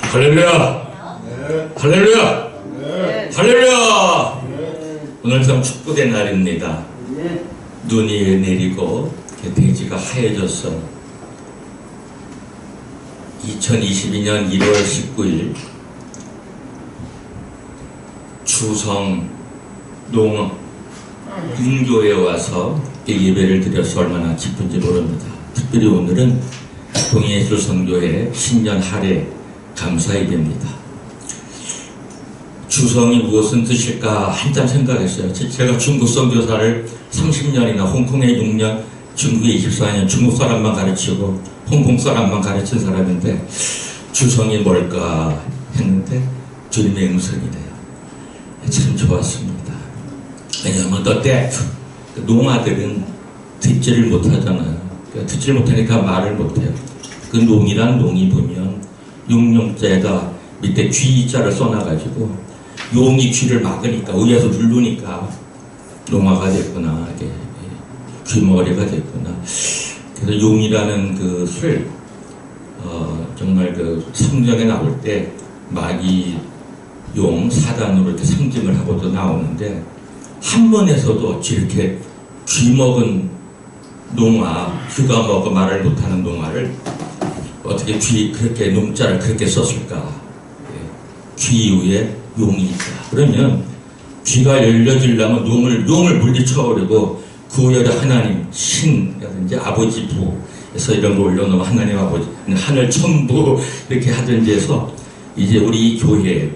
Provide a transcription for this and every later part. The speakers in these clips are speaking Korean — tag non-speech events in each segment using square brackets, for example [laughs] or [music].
할렐루야! 할렐루야! 할렐루야! 오늘 참 축복의 날입니다. 눈이 내리고 대지가 하얘졌어. 2022년 1월 19일 주성 농 인교에 와서 이 예배를 드려서 얼마나 기쁜지 모릅니다. 특별히 오늘은 동해예술 선교회 신년 할애 감사의 예배입니다. 주성이 무엇은 뜻일까 한참 생각했어요. 제- 제가 중국 선교사를 30년이나 홍콩에 6년, 중국에 24년 중국 사람만 가르치고 홍콩 사람만 가르친 사람인데 주성이 뭘까 했는데 주님의 음성이래요. 참 좋았습니다. 왜냐하면 그때 농아들은 듣지를 못하잖아요. 그러니까 듣지를 못하니까 말을 못해요. 그 농이란 농이 보면 용용자가 밑에 쥐자를 써놔가지고 용이 쥐를 막으니까 위에서 누르니까 농아가 됐구나 이게 쥐머리가 됐구나. 그래서 용이라는 그 술, 어, 정말 그 성경에 나올 때 마귀 용 사단으로 이렇게 상징을 하고도 나오는데 한문에서도 어찌 이렇게 쥐 먹은 농아, 쥐가 먹어 말을 못하는 농아를 어떻게 쥐 그렇게 농자를 그렇게 썼을까? 예. 쥐 이후에 용이 있다. 그러면 쥐가 열려지려면 용을 용을 물리쳐버리고 구여자 하나님 신이라든지 아버지 부에서 이런 거 올려놓으면 하나님 아버지 하늘 천부 [laughs] 이렇게 하든지 해서 이제 우리 이 교회에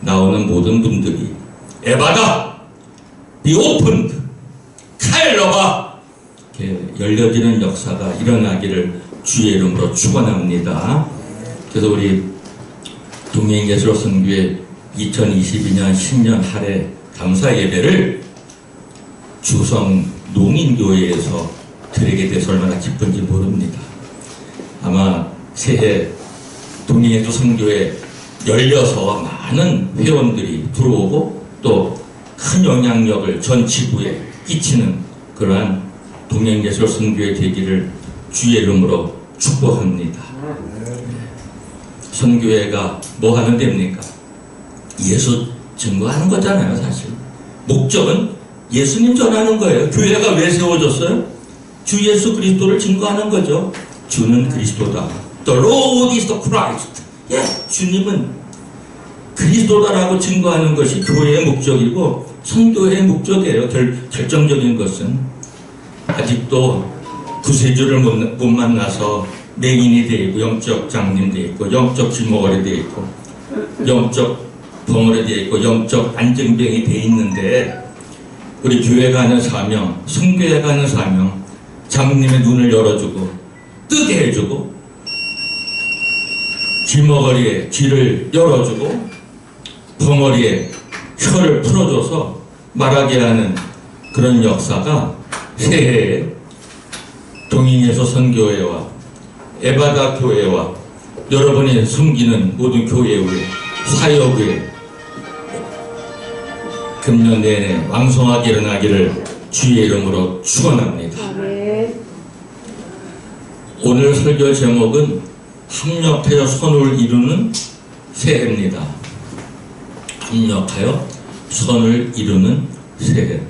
나오는 모든 분들이 에바다 비 오픈드 카일러가 열려지는 역사가 일어나기를 주의 이름으로 축원합니다. 그래서 우리 동행예술 선교회 2022년 신년 할애 감사 예배를 주성 농인교회에서 드리게 돼서 얼마나 기쁜지 모릅니다. 아마 새해 동행예술 선교회 열려서 많은 회원들이 들어오고 또 큰 영향력을 전 지구에 끼치는 그러한 동행예술 선교회 되기를 주의 이름으로 축복합니다. 선교회가 뭐 하면 됩니까? 예수 증거하는 거잖아요, 사실. 목적은 예수님 전하는 거예요. 교회가 왜 세워졌어요? 주 예수 그리스도를 증거하는 거죠. 주는 그리스도다. The Lord is the Christ. 예, 주님은 그리스도다라고 증거하는 것이 교회의 목적이고 성교회의 목적이에요. 결, 결정적인 것은 아직도 구세주를 못, 못 만나서 맹인이 돼 있고 영적 장님 돼 있고 영적 쥐머거리 돼 있고 영적 벙어리 돼 있고 영적 안정병이 돼 있는데 우리 교회가 하는 사명, 성교회가 하는 사명, 장님의 눈을 열어주고 뜨게 해주고 쥐머거리에 쥐를 열어주고 벙어리에 혀를 풀어줘서 말하게 하는 그런 역사가 새해에 동인에서 선교회와 에바다 교회와 여러분이 섬기는 모든 교회의 사역의 금년 내내 왕성하게 일어나기를 주의 이름으로 축원합니다. 오늘 설교 제목은 합력하여 선을 이루는 새해입니다. 합력하여 선을 이루는 새해.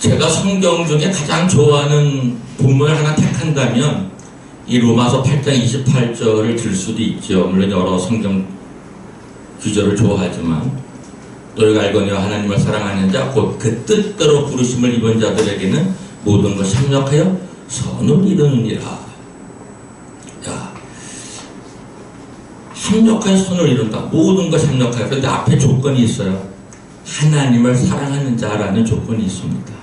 제가 성경 중에 가장 좋아하는 본문을 하나 택한다면 이 로마서 8장 28절을 들 수도 있죠. 물론 여러 성경 구절을 좋아하지만 너희가 알거니와 하나님을 사랑하는 자 곧 그 뜻대로 부르심을 입은 자들에게는 모든 것이 합력하여 선을 이루느니라. 야, 합력하여 선을 이룬다. 모든 것이 합력하여. 그런데 앞에 조건이 있어요. 하나님을 사랑하는 자라는 조건이 있습니다.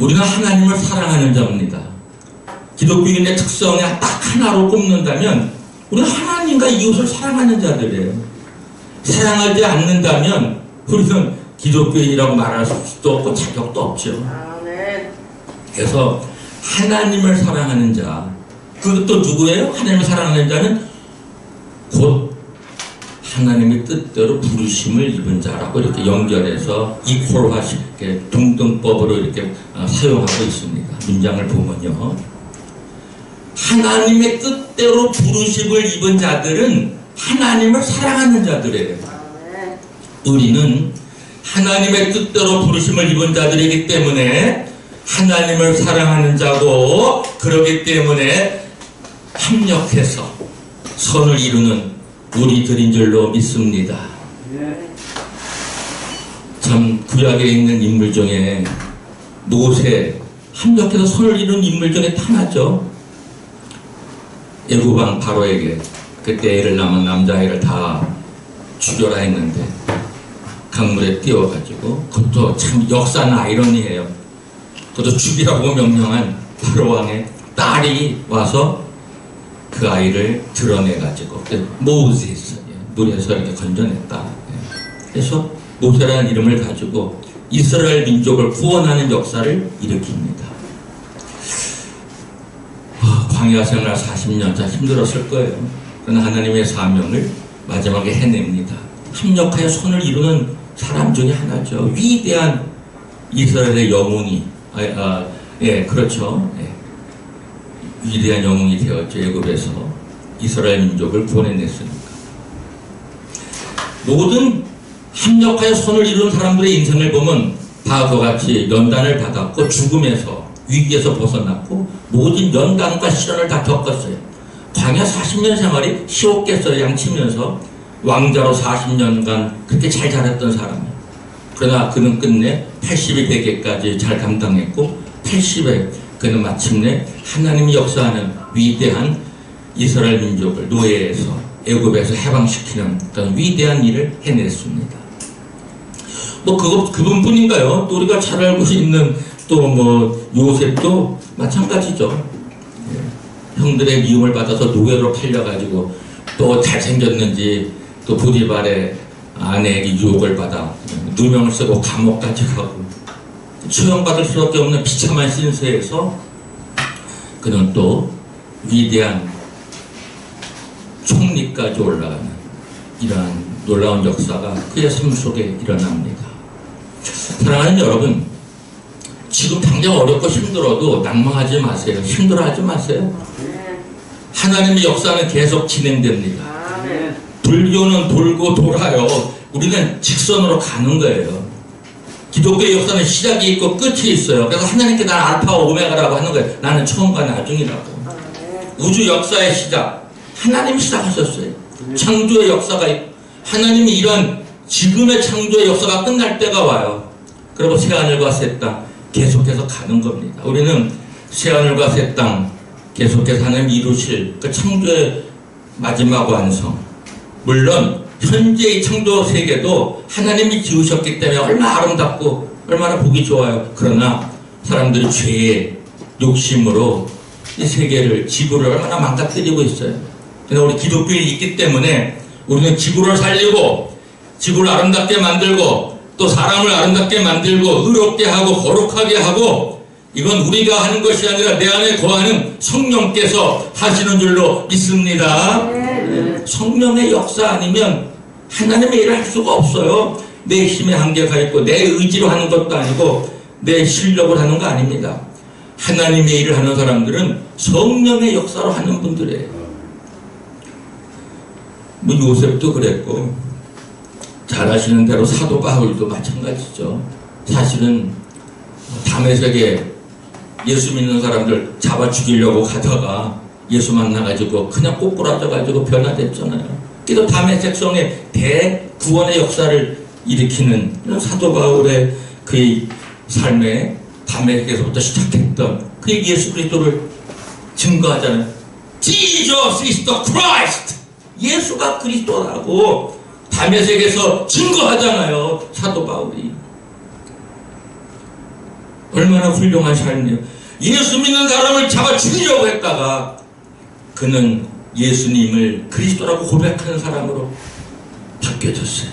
우리가 하나님을 사랑하는 자입니다. 기독교인의 특성이 딱 하나로 꼽는다면 우리는 하나님과 이웃을 사랑하는 자들이에요. 사랑하지 않는다면 우리는 기독교인이라고 말할 수도 없고 자격도 없죠. 그래서 하나님을 사랑하는 자, 그것도 누구예요? 하나님을 사랑하는 자는 곧 하나님의 뜻대로 부르심을 입은 자라고 이렇게 연결해서 이퀄화시 이렇게 동등법으로 이렇게 어, 사용하고 있습니다. 문장을 보면요. 하나님의 뜻대로 부르심을 입은 자들은 하나님을 사랑하는 자들이에요. 아멘. 우리는 하나님의 뜻대로 부르심을 입은 자들이기 때문에 하나님을 사랑하는 자고 그러기 때문에 합력해서 선을 이루는 우리 들인 줄로 믿습니다. 참 구약에 있는 인물 중에 모세 합력해서 선을 이룬 인물 중에 하나죠. 애구방 바로에게 그때 애를 낳은 남자아이를 다 죽여라 했는데 강물에 띄워가지고 그것도 참 역사는 아이러니해요. 그것도 죽이라고 명령한 바로 왕의 딸이 와서 그 아이를 드러내가지고 모세스 예, 물에서 이렇게 건져냈다. 예. 그래서 모세라는 이름을 가지고 이스라엘 민족을 구원하는 역사를 일으킵니다. 아, 광야 생활 40년 참 힘들었을 거예요. 그러나 하나님의 사명을 마지막에 해냅니다. 합력하여 손을 이루는 사람 중에 하나죠. 위대한 이스라엘의 영웅이, 아, 아, 예, 그렇죠. 예. 위대한 영웅이 되었죠. 애굽에서 이스라엘 민족을 구원해냈으니까. 모든 합력하여 손을 이룬 사람들의 인생을 보면 다음과 같이 연단을 받았고 죽음에서 위기에서 벗어났고 모든 연단과 시련을 다 겪었어요. 광야 40년 생활이 쉬웠겠어요. 양치면서 왕자로 40년간 그렇게 잘 자랐던 사람이에요. 그러나 그는 끝내 80이 되기까지 잘 감당했고 80에 그는 마침내 하나님이 역사하는 위대한 이스라엘 민족을 노예에서 애굽에서 해방시키는 그런 위대한 일을 해냈습니다. 뭐 그것 그분뿐인가요? 또 우리가 잘 알고 있는 또 뭐 요셉도 마찬가지죠. 예. 형들의 미움을 받아서 노예로 팔려가지고 또 잘생겼는지 또 보디발의 아내에게 유혹을 받아 누명을 쓰고 감옥까지 가고 처형받을 수밖에 없는 비참한 신세에서 그는 또 위대한 총리까지 올라가는 이러한 놀라운 역사가 그의 삶 속에 일어납니다. 사랑하는 여러분, 지금 당장 어렵고 힘들어도 낭망하지 마세요. 힘들어하지 마세요. 하나님의 역사는 계속 진행됩니다. 불교는 돌고 돌아요. 우리는 직선으로 가는 거예요. 기독교의 역사는 시작이 있고 끝이 있어요. 그래서 하나님께 난 알파와 오메가라고 하는 거예요. 나는 처음과 나중이라고. 아멘. 우주 역사의 시작. 하나님이 시작하셨어요. 창조의 역사가 있고, 하나님이 이런 지금의 창조의 역사가 끝날 때가 와요. 그리고 새하늘과 새 땅 계속해서 가는 겁니다. 우리는 새하늘과 새 땅 계속해서 하나님 이루실 그 창조의 마지막 완성. 물론 현재의 창조 세계도 하나님이 지으셨기 때문에 얼마나 아름답고 얼마나 보기 좋아요. 그러나 사람들이 죄의 욕심으로 이 세계를 지구를 얼마나 망가뜨리고 있어요. 그래서 우리 기독교인이 있기 때문에 우리는 지구를 살리고 지구를 아름답게 만들고 또 사람을 아름답게 만들고 의롭게 하고 거룩하게 하고 이건 우리가 하는 것이 아니라 내 안에 거하는 성령께서 하시는 줄로 믿습니다. 아멘. 성령의 역사 아니면 하나님의 일을 할 수가 없어요. 내 힘에 한계가 있고 내 의지로 하는 것도 아니고 내 실력을 하는 거 아닙니다. 하나님의 일을 하는 사람들은 성령의 역사로 하는 분들이에요. 뭐 요셉도 그랬고 잘 아시는 대로 사도 바울도 마찬가지죠. 사실은 담에색에 예수 믿는 사람들 잡아 죽이려고 가다가 예수 만나가지고 그냥 꼬꾸라져가지고 변화됐잖아요. 그래도 담에색 성의 대구원의 역사를 일으키는 이런 사도 바울의 그의 삶에 담에색에서부터 시작했던 그의 예수 그리스도를 증거하잖아요. Jesus is the Christ. 예수가 그리스도라고 담에색에서 증거하잖아요. 사도 바울이. 얼마나 훌륭한 삶이에요. 예수 믿는 사람을 잡아 죽이려고 했다가 그는 예수님을 그리스도라고 고백하는 사람으로 바뀌어졌어요.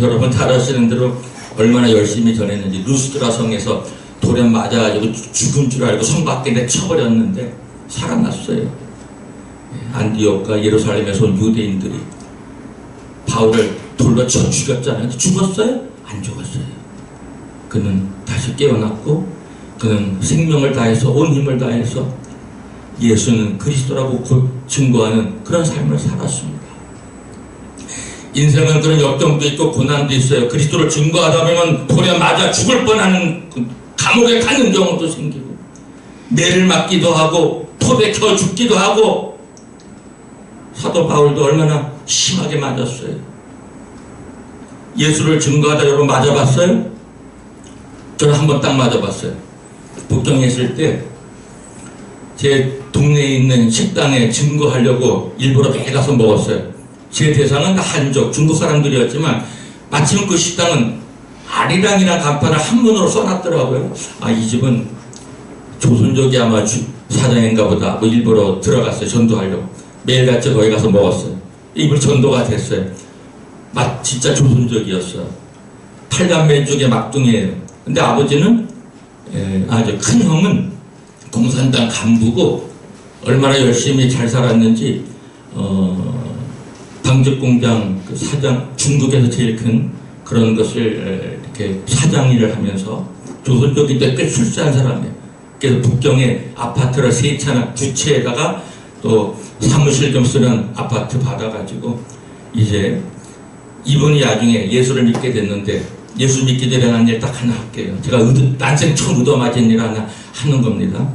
여러분 잘 아시는 대로 얼마나 열심히 전했는지 루스드라 성에서 돌에 맞아가지고 죽은 줄 알고 성 밖에 내쳐버렸는데 살아났어요. 예, 안디옥과 예루살렘에서 온 유대인들이 바울을 돌로 쳐 죽였잖아요. 죽었어요? 안 죽었어요. 그는 다시 깨어났고 그는 생명을 다해서 온 힘을 다해서 예수는 그리스도라고 고- 증거하는 그런 삶을 살았습니다. 인생은 그런 역경도 있고 고난도 있어요. 그리스도를 증거하다 보면 돌에 맞아 죽을 뻔하는 그 감옥에 가는 경우도 생기고 매를 맞기도 하고 켜 죽기도 하고 사도 바울도 얼마나 심하게 맞았어요. 예수를 증거하다 여러분 맞아봤어요? 저는 한 번 딱 맞아봤어요. 북경에 있을 때 제 동네에 있는 식당에 증거하려고 일부러 매일 가서 먹었어요. 제 대상은 다 한족, 중국 사람들이었지만 마침 그 식당은 아리랑이나 간판을 한문으로 써놨더라고요. 아, 이 집은 조선족이 아마 주- 사장인가 보다. 뭐 일부러 들어갔어요. 전도하려고. 매일같이 거기 가서 먹었어요. 입을 전도가 됐어요. 맛 진짜 조선족이었어요. 팔남매 중에 막둥이에요. 근데 아버지는 에, 아주 큰 형은 공산당 간부고 얼마나 열심히 잘 살았는지 어, 방직공장 그 사장 중국에서 제일 큰 그런 것을 에, 이렇게 사장 일을 하면서 조선족인데 꽤 출세한 사람이에요. 그래서 북경에 아파트를 세 채나 두 채에다가 또 사무실 좀 쓰는 아파트 받아가지고 이제 이분이 나중에 예수를 믿게 됐는데 예수 믿기 전에 한일딱 하나 할게요. 제가 의도, 난생 처음 얻어맞은 일 하나 하는 겁니다.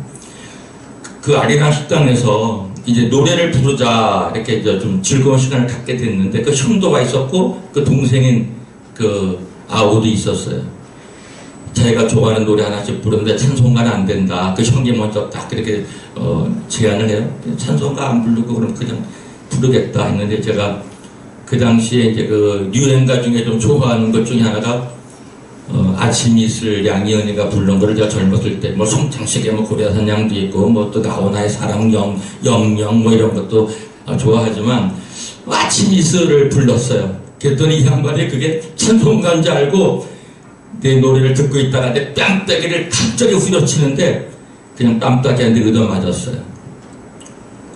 그 아리랑 식당에서 이제 노래를 부르자 이렇게 이제 좀 즐거운 시간을 갖게 됐는데 그 형도가 있었고 그 동생인 그 아우도 있었어요. 자기가 좋아하는 노래 하나씩 부르는데 찬송가는 안 된다. 그 형이 먼저 딱 그렇게 어, 제안을 해요. 찬송가 안 부르고 그럼 그냥 부르겠다 했는데 제가 그 당시에 이제 그 유행가 중에 좀 좋아하는 것 중에 하나가 어, 아침 이슬 양희은이가 부른 거를 제가 젊었을 때 뭐 송창식의 뭐 고려산 양도 있고 뭐 또 나오나의 사랑 영 영영 뭐 이런 것도 어, 좋아하지만 아침 이슬을 불렀어요. 그랬더니 이 양반이 그게 찬송가인 줄 알고 내 노래를 듣고 있다가 내 뺨때기를 갑자기 후려치는데 그냥 뺨따기한테 얻어 맞았어요.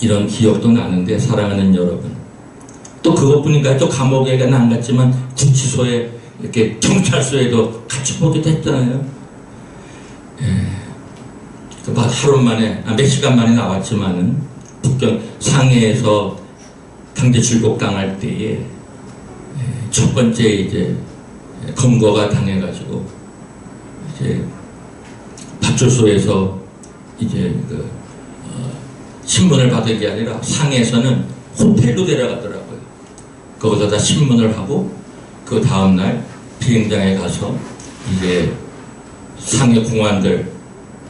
이런 기억도 나는데 사랑하는 여러분 또 그것뿐인가요? 또 감옥에는 안 갔지만 구치소에 이렇게 경찰서에도 같이 보기도 했잖아요. 예. 그막 하루 만에 아, 몇 시간 만에 나왔지만은 북경 상해에서 강제 출국 당할 때에 예, 첫 번째 이제 검거가 당해가지고 이제 파출소에서 이제 그 어, 신문을 받은 게 아니라 상해에서는 호텔로 데려가더라고요. 거기서 다 신문을 하고 그 다음날 비행장에 가서 이제 상해 공안들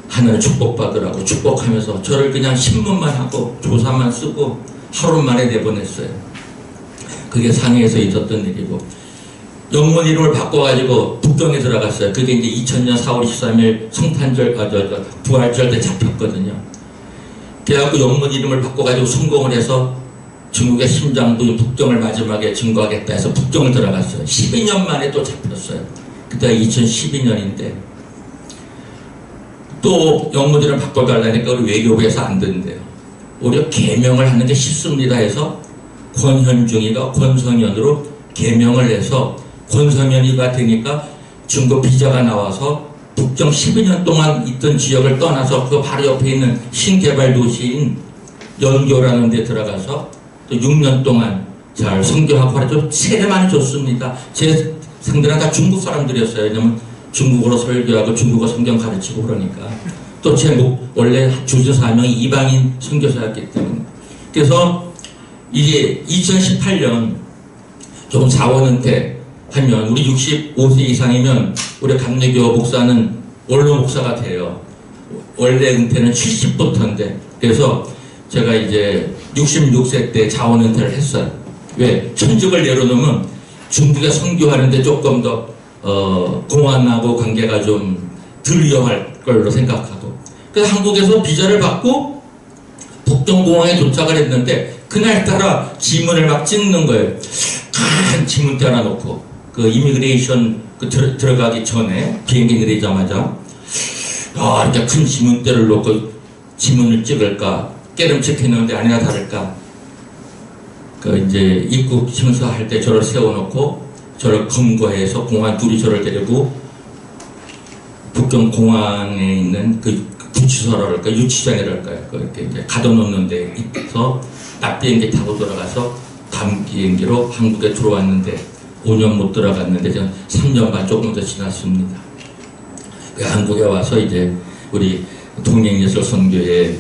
하늘 축복받으라고 축복하면서 저를 그냥 신문만 하고 조사만 쓰고 하루 만에 내보냈어요. 그게 상해에서 있었던 일이고 영문 이름을 바꿔가지고 북경에 들어갔어요. 그게 이제 2000년 4월 23일 성탄절, 아, 저, 저, 부활절 때 잡혔거든요. 그래갖고 영문 이름을 바꿔가지고 성공을 해서 중국의 심장도 북경을 마지막에 증거하겠다 해서 북경을 들어갔어요. 12년 만에 또 잡혔어요. 그때가 2012년인데 또 영문이름 바꿔달라니까 우리 외교부에서 안 된대요. 오히려 개명을 하는 게 쉽습니다 해서 권현중이가 권성현으로 개명을 해서 권성현이가 되니까 중국 비자가 나와서 북경 12년 동안 있던 지역을 떠나서 그 바로 옆에 있는 신개발 도시인 연교라는 데 들어가서 또 6년 동안 잘 선교하고 가르쳐 세례 많이 줬습니다. 제 상대는 다 중국 사람들이었어요. 왜냐면 중국어로 설교하고 중국어 성경 가르치고 그러니까. 또제 목, 원래 주주 사명이 이방인 선교사였기 때문에. 그래서 이게 2018년 조금 자원은퇴 하면 우리 65세 이상이면 우리 감리교 목사는 원로 목사가 돼요. 원래 은퇴는 70부터인데 그래서 제가 이제 66세 때 자원 은퇴를 했어요. 왜? 천직을 내려놓으면 중국에 선교하는데 조금 더 어, 공안하고 관계가 좀 덜 위험할 걸로 생각하고 그래서 한국에서 비자를 받고 북경공항에 도착을 했는데 그날따라 지문을 막 찍는 거예요. 큰 지문대 하나 놓고 그 이미그레이션 그 들, 들어가기 전에 비행기 내리자마자 아 이렇게 큰 지문대를 놓고 지문을 찍을까 깨름칙 해놓는데 아니나 다를까 그 이제 입국 심사할 때 저를 세워놓고 저를 검거해서 공안 둘이 저를 데리고 북경 공항에 있는 그 구치소랄까 유치장이랄까요. 그 이렇게 이제 가둬놓는 데서 낮 비행기 타고 돌아가서 밤 비행기로 한국에 들어왔는데 5년 못 들어갔는데 지금 3년 반 조금 더 지났습니다. 그 한국에 와서 이제 우리 동행예술 선교회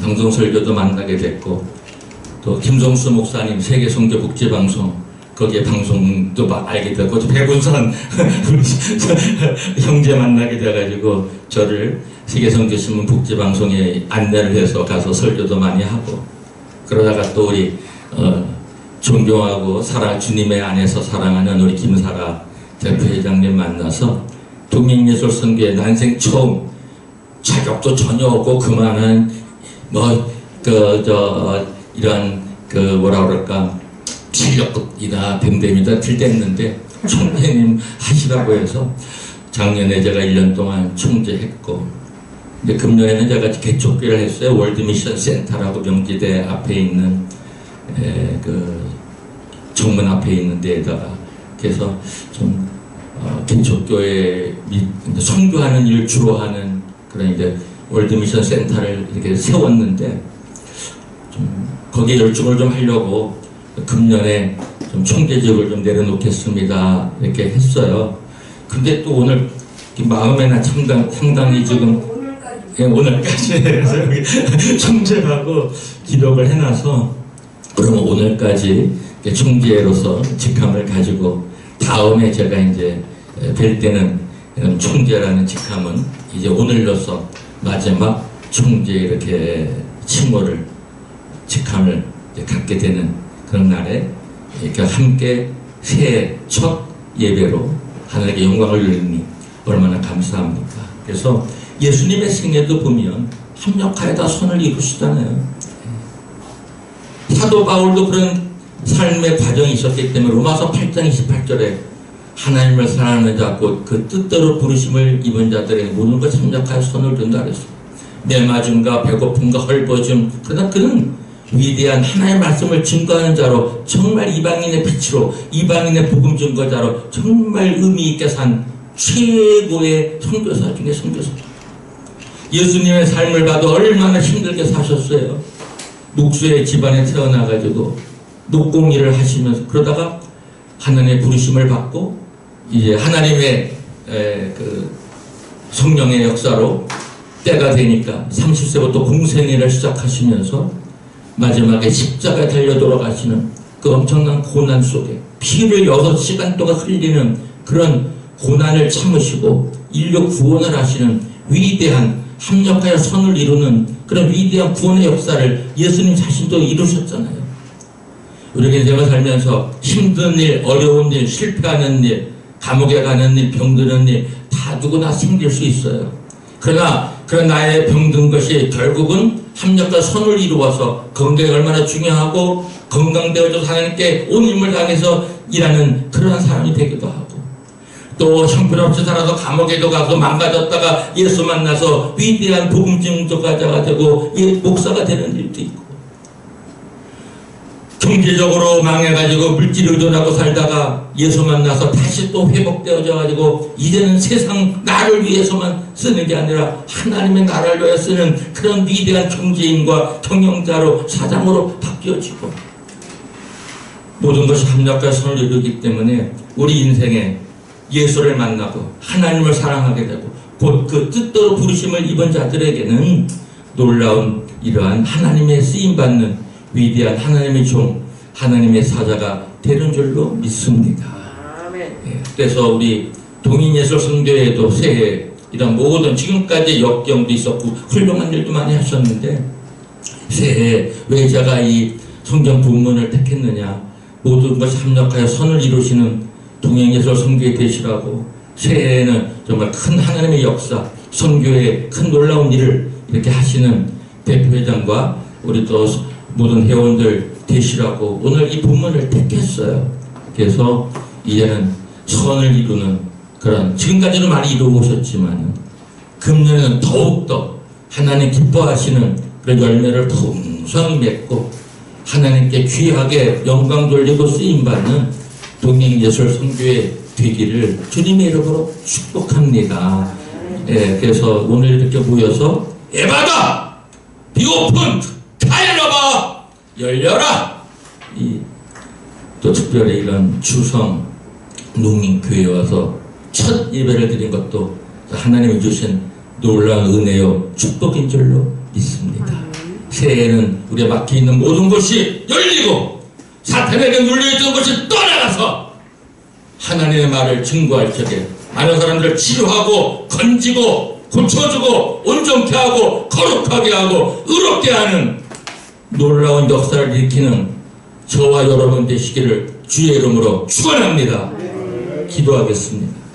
방송 설교도 만나게 됐고 또 김성수 목사님 세계 선교 복지 방송 거기에 방송도 막 알게 또 백운선 [laughs] 형제 만나게 돼가지고 저를 세계 선교 신문 복지 방송에 안내를 해서 가서 설교도 많이 하고 그러다가 또 우리 어, 존경하고 사랑 주님의 안에서 사랑하는 우리 김사라 대표회장님 만나서 동행예술 선교회 난생 처음 자격도 전혀 없고 그만한 뭐그저 이런 그 뭐라 그럴까 실력이나 댐댐이다 들댔는데 총재님 하시라고 해서 작년에 제가 1년 동안 총재했고 근데 금년에는 제가 개척기를 했어요. 월드미션 센터라고 명지대 앞에 있는 에, 그 정문 앞에 있는 데에다가 그래서 좀 어, 개척교회 미- 선교하는 일 주로 하는 그런 이제 월드미션 센터를 이렇게 세웠는데 좀 거기에 열중을 좀 하려고 금년에 좀 총재직을 좀 내려놓겠습니다 이렇게 했어요. 근데 또 오늘 이 마음에나 상당, 상당히 지금 예, 오늘까지 [laughs] 해서 [laughs] 총재하고 기록을 해놔서 그러면 오늘까지 총재로서 직함을 가지고 다음에 제가 이제 뵐 때는 총재라는 직함은 이제 오늘로서 마지막 총재 이렇게 칭호를 직함을 갖게 되는 그런 날에 이렇게 함께 새해 첫 예배로 하나님께 영광을 돌리니 얼마나 감사합니까? 그래서 예수님의 생애도 보면 합력하여다 선을 이루시잖아요. 사도 바울도 그런 삶의 과정이 있었기 때문에 로마서 8장 28절에 하나님을 사랑하는 자, 곧 그 뜻대로 부르심을 입은 자들에게 모든 것 참작하여 선을 든다 그랬어요. 내맞음과 배고픔과 헐벗음, 그러나 그는 위대한 하나님의 말씀을 증거하는 자로 정말 이방인의 빛으로 이방인의 복음 증거자로 정말 의미 있게 산 최고의 선교사 중에 선교사. 예수님의 삶을 봐도 얼마나 힘들게 사셨어요. 목수의 집안에 태어나가지고 녹공일을 하시면서 그러다가 하나님의 부르심을 받고 이제 하나님의 에, 그 성령의 역사로 때가 되니까 30세부터 공생애를 시작하시면서 마지막에 십자가에 달려 돌아가시는 그 엄청난 고난 속에 피를 6시간 동안 흘리는 그런 고난을 참으시고 인류 구원을 하시는 위대한 합력하여 선을 이루는 그런 위대한 구원의 역사를 예수님 자신도 이루셨잖아요. 우리가 인생을 살면서 힘든 일, 어려운 일, 실패하는 일, 감옥에 가는 일, 병드는 일, 다 누구나 생길 수 있어요. 그러나 그런 나의 병든 것이 결국은 합력과 선을 이루어서 건강이 얼마나 중요하고 건강되어져서 하나님께 온 힘을 다해서 일하는 그러한 사람이 되기도 하고 또 형편없이 살아서 감옥에도 가서 망가졌다가 예수 만나서 위대한 복음 증거자가 되고 예, 목사가 되는 일도 있고 경제적으로 망해가지고 물질 의존하고 살다가 예수 만나서 다시 또 회복되어져가지고 이제는 세상 나를 위해서만 쓰는 게 아니라 하나님의 나라를 위해 쓰는 그런 위대한 경제인과 경영자로 사장으로 바뀌어지고 모든 것이 합력과 선을 이루기 때문에 우리 인생에 예수를 만나고 하나님을 사랑하게 되고 곧 그 뜻대로 부르심을 입은 자들에게는 놀라운 이러한 하나님의 쓰임받는 위대한 하나님의 종, 하나님의 사자가 되는 줄로 믿습니다. 아멘. 예, 그래서 우리 동인예술 성교회도 새해 이런 모든 지금까지 역경도 있었고 훌륭한 일도 많이 하셨는데 새해 왜 제가 이 성경 본문을 택했느냐 모든 것이 합력하여 선을 이루시는 동행예술 성교회 되시라고 새해에는 정말 큰 하나님의 역사 선교의 큰 놀라운 일을 이렇게 하시는 대표회장과 우리 또 모든 회원들 되시라고 오늘 이 본문을 택했어요. 그래서 이제는 선을 이루는 그런 지금까지도 많이 이루고 오셨지만 금년에는 더욱더 하나님 기뻐하시는 그런 열매를 풍성히 맺고 하나님께 귀하게 영광 돌리고 쓰임받는 동행예술 선교회 되기를 주님의 이름으로 축복합니다. 예, 그래서 오늘 이렇게 모여서 에바다 비오픈 열려라 이 또 특별히 이런 추성 농민교회에 와서 첫 예배를 드린 것도 하나님이 주신 놀라운 은혜요 축복인 줄로 믿습니다. 새해에는 우리가 막혀 있는 모든 것이 열리고 사탄에게 눌려있던 것이 떠나가서 하나님의 말을 증거할 적에 많은 사람들을 치료하고 건지고 고쳐주고 온전케 하고 거룩하게 하고 의롭게 하는 놀라운 역사를 일으키는 저와 여러분 되시기를 주의 이름으로 축원합니다. 기도하겠습니다.